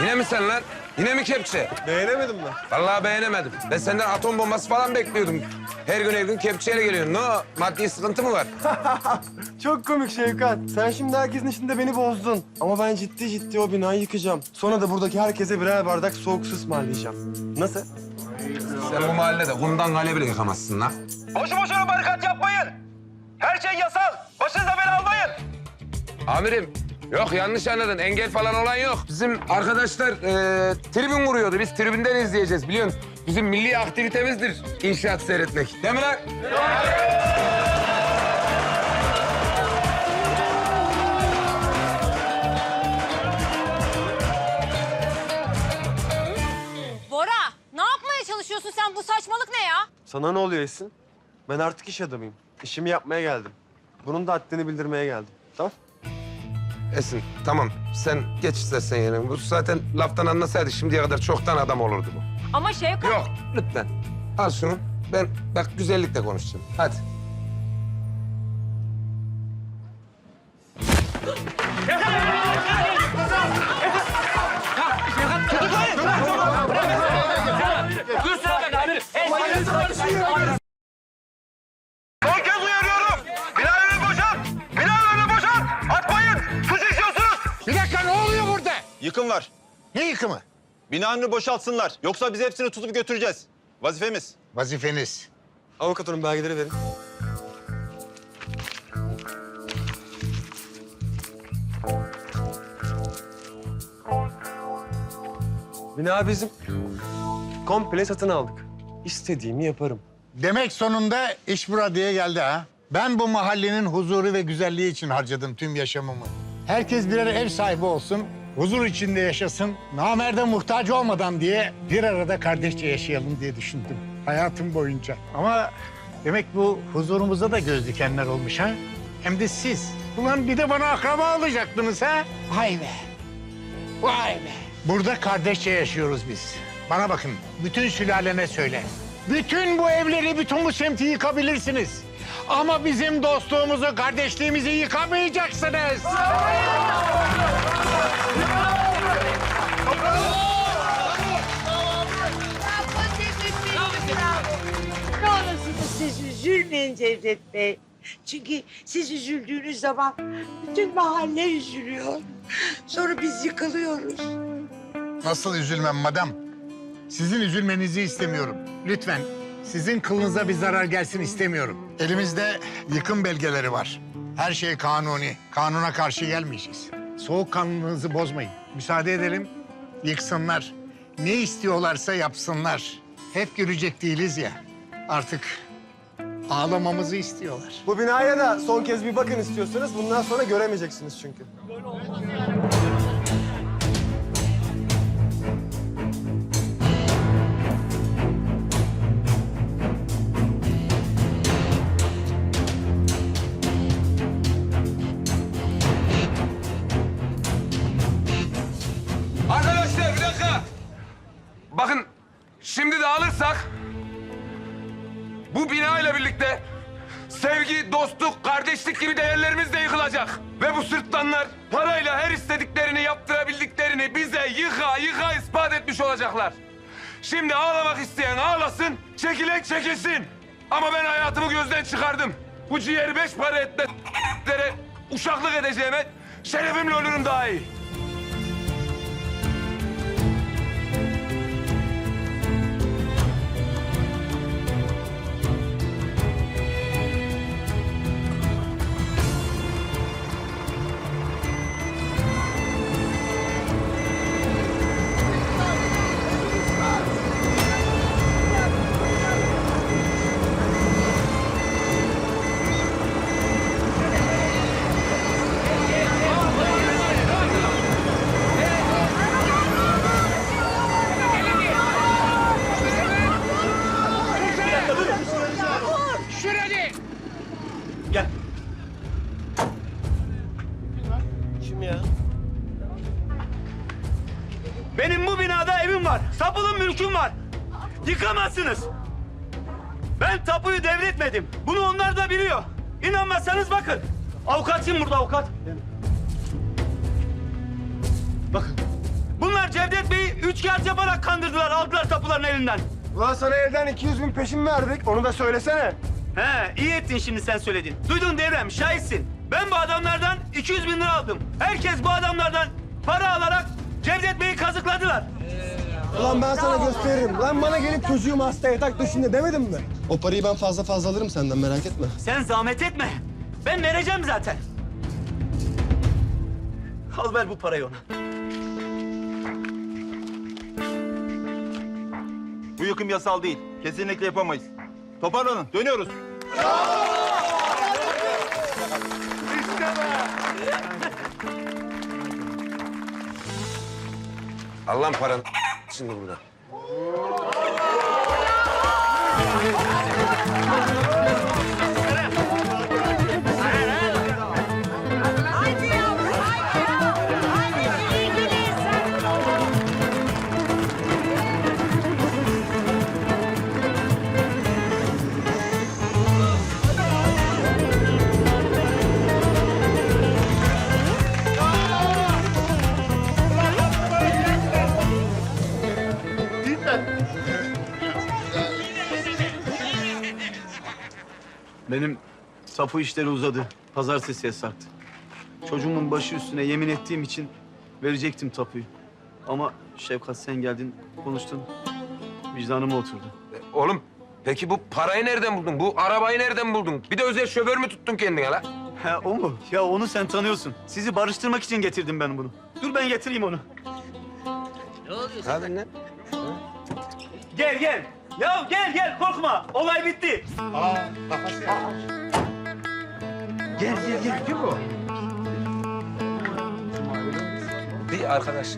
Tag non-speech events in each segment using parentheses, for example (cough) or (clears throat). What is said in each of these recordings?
Yine mi sen lan? Yine mi kepçe? Beğenemedin mi? Vallahi beğenemedim. Ben senden atom bombası falan bekliyordum. Her gün her gün kepçeyle geliyorsun. Ne o? Maddi sıkıntı mı var? (laughs) Çok komik Şevkat. Sen şimdi herkesin içinde beni bozdun. Ama ben ciddi ciddi o binayı yıkacağım. Sonra da buradaki herkese birer bardak soğuk su ısmarlayacağım. Nasıl? Sen bu mahallede kumdan kale bile yıkamazsın lan. Boşu boşuna barikat yapmayın. Her şey yasal. Başınıza bela almayın. Amirim, yok yanlış anladın. Engel falan olan yok. Bizim arkadaşlar e, tribün kuruyordu. Biz tribünden izleyeceğiz biliyorsun. Bizim milli aktivitemizdir inşaat seyretmek. Değil mi lan? Bora, ne yapmaya çalışıyorsun sen? Bu saçmalık ne ya? Sana ne oluyor Esin? Ben artık iş adamıyım. İşimi yapmaya geldim. Bunun da haddini bildirmeye geldim. Tamam? Esin, tamam. Sen geç istersen yerine. Bu zaten laftan anlasaydı şimdiye kadar çoktan adam olurdu bu. Ama Şevkat... Yok, lütfen. Al şunu. Ben bak güzellikle konuşacağım. Hadi. Son Yıkım var. Ne yıkımı? Bina önünü boşaltsınlar. Yoksa biz hepsini tutup götüreceğiz. Vazifemiz. Vazifeniz. Avukat hanım belgeleri verin. Bina bizim. Komple satın aldık. İstediğimi yaparım. Demek sonunda iş buraya geldi ha. Ben bu mahallenin huzuru ve güzelliği için harcadım tüm yaşamımı. Herkes birer ev sahibi olsun, huzur içinde yaşasın, namerde muhtaç olmadan diye bir arada kardeşçe yaşayalım diye düşündüm hayatım boyunca. Ama demek bu huzurumuza da göz dikenler olmuş ha. Hem de siz. Ulan bir de bana akraba olacaktınız ha. Vay be. Vay be. Burada kardeşçe yaşıyoruz biz. Bana bakın, bütün sülalene söyle. Bütün bu evleri, bütün bu semti yıkabilirsiniz. Ama bizim dostluğumuzu, kardeşliğimizi yıkamayacaksınız. Ne olursunuz siz üzülmeyin Cevdet Bey. Çünkü siz üzüldüğünüz zaman bütün mahalle üzülüyor. Sonra biz yıkılıyoruz. Nasıl üzülmem madam? Sizin üzülmenizi istemiyorum. Lütfen sizin kılınıza bir zarar gelsin istemiyorum. Elimizde yıkım belgeleri var. Her şey kanuni. Kanuna karşı gelmeyeceğiz. Soğukkanlılığınızı bozmayın. Müsaade edelim. Yıksınlar. Ne istiyorlarsa yapsınlar. Hep görecek değiliz ya. Artık ağlamamızı istiyorlar. Bu binaya da son kez bir bakın istiyorsanız. Bundan sonra göremeyeceksiniz çünkü. Arkadaşlar dostluk, kardeşlik gibi değerlerimiz de yıkılacak. Ve bu sırtlanlar parayla her istediklerini yaptırabildiklerini bize yıka yıka ispat etmiş olacaklar. Şimdi ağlamak isteyen ağlasın, çekilen çekilsin. Ama ben hayatımı gözden çıkardım. Bu ciğeri beş para etmeklere (laughs) uşaklık edeceğime şerefimle ölürüm daha iyi. Benim bu binada evim var. Tapulu mülküm var. Yıkamazsınız. Ben tapuyu devretmedim. Bunu onlar da biliyor. İnanmazsanız bakın. Avukat kim burada avukat? Bakın. Bunlar Cevdet Bey'i üç kağıt yaparak kandırdılar. Aldılar tapuların elinden. Ulan sana elden 200 bin peşin verdik. Onu da söylesene. He, iyi ettin şimdi sen söyledin. Duydun devrem, şahitsin. Ben bu adamlardan 200 bin lira aldım. Herkes bu adamlardan para alarak Cevdet Bey'i kazıkladılar. Ulan ben sana gösteririm. Lan bana gelip çocuğumu hasta yatak döşünde demedim mi? O parayı ben fazla fazla alırım senden merak etme. Sen zahmet etme. Ben vereceğim zaten. Al ver bu parayı ona. Bu yıkım yasal değil. Kesinlikle yapamayız. Toparlanın. Dönüyoruz. Al lan paranı şimdi burada. Benim tapu işleri uzadı. Pazartesiye sarktı. Çocuğumun başı üstüne yemin ettiğim için verecektim tapuyu. Ama Şefkat sen geldin, konuştun. Vicdanıma oturdu. E, Oğlum peki bu parayı nereden buldun? Bu arabayı nereden buldun? Bir de özel şoför mü tuttun kendine la? Ha o mu? Ya onu sen tanıyorsun. Sizi barıştırmak için getirdim ben bunu. Dur ben getireyim onu. Hadi lan. Gel gel. Ya gel gel korkma. Olay bitti. Gel gel gel. Kim bu? Bir arkadaş.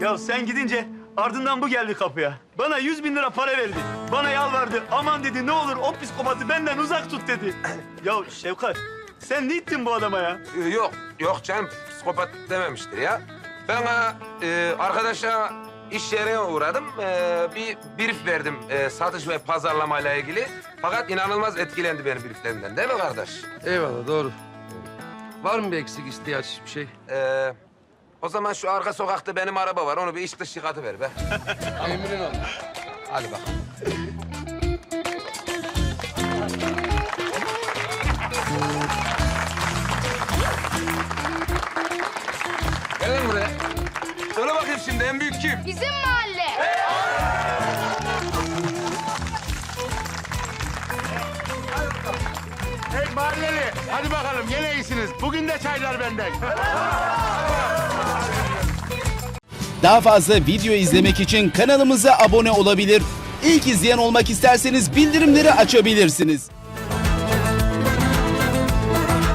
Ya sen gidince ardından bu geldi kapıya. Bana yüz bin lira para verdi. Bana yalvardı. Aman dedi ne olur o psikopatı benden uzak tut dedi. (clears throat) ya Şevkat sen ne ettin bu adama ya? Yok, yok canım psikopat dememiştir ya. Ben ha, e, arkadaşa iş yerine uğradım. E, bir brief verdim e, satış ve pazarlamayla ilgili. Fakat inanılmaz etkilendi benim brieflerimden değil mi kardeş? Eyvallah doğru. Var mı bir eksik ihtiyaç bir şey? E, o zaman şu arka sokakta benim araba var. Onu bir iç dış yıkatıver be. (laughs) Emrin ol. Hadi bakalım. Kim? Bizim mahalle. Hey mahalleli, hadi bakalım yine iyisiniz. Bugün de çaylar benden. Daha fazla video izlemek için kanalımıza abone olabilir. İlk izleyen olmak isterseniz bildirimleri açabilirsiniz.